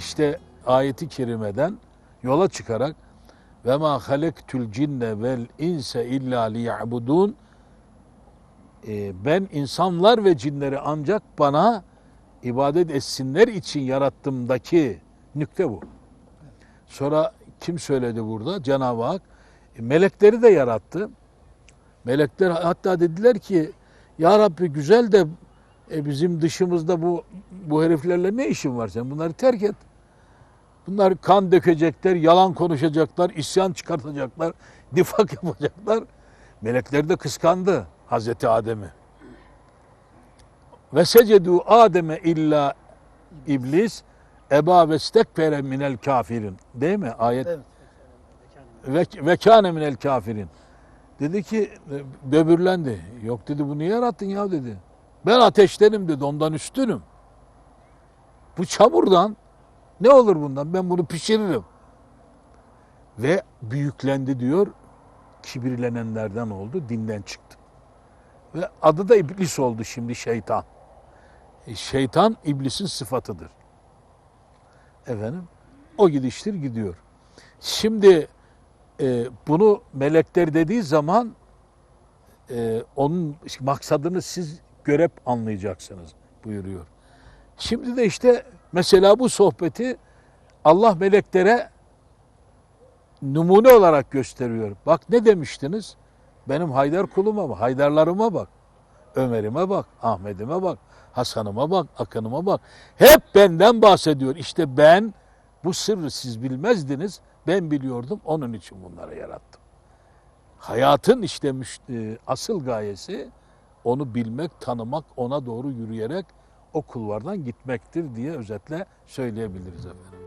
işte ayeti kerimeden yola çıkarak ve ma halektul cinne vel inse illa liya'budun e, ben insanlar ve cinleri ancak bana ibadet etsinler için yarattımdaki nükte bu. Sonra kim söyledi burada? Cenab-ı Hak e, melekleri de yarattı. Melekler hatta dediler ki ya Rabbi güzel de e, bizim dışımızda bu bu heriflerle ne işin var sen? Bunları terk et. Bunlar kan dökecekler, yalan konuşacaklar, isyan çıkartacaklar, nifak yapacaklar. Melekler de kıskandı Hazreti Adem'i. Ve secedu Adem'e illa iblis eba ve stekfere minel kafirin. Değil mi? Ayet Evet. ve, ve kâne minel kafirin. Dedi ki e, böbürlendi. Yok dedi bu niye yarattın ya dedi. Ben ateştenim dedi ondan üstünüm. Bu çamurdan ne olur bundan ben bunu pişiririm. Ve büyüklendi diyor kibirlenenlerden oldu dinden çıktı. Ve adı da iblis oldu şimdi şeytan. E, şeytan iblisin sıfatıdır. Efendim o gidiştir gidiyor. Şimdi e, bunu melekler dediği zaman e, onun maksadını siz görüp anlayacaksınız buyuruyor. Şimdi de işte mesela bu sohbeti Allah meleklere numune olarak gösteriyor. Bak ne demiştiniz? Benim Haydar kuluma bak, Haydarlarıma bak. Ömer'ime bak, Ahmet'ime bak, Hasan'ıma bak, Akın'ıma bak. Hep benden bahsediyor. İşte ben bu sırrı siz bilmezdiniz. Ben biliyordum. Onun için bunları yarattım. Hayatın işte e, asıl gayesi onu bilmek, tanımak, ona doğru yürüyerek o kulvardan gitmektir diye özetle söyleyebiliriz efendim.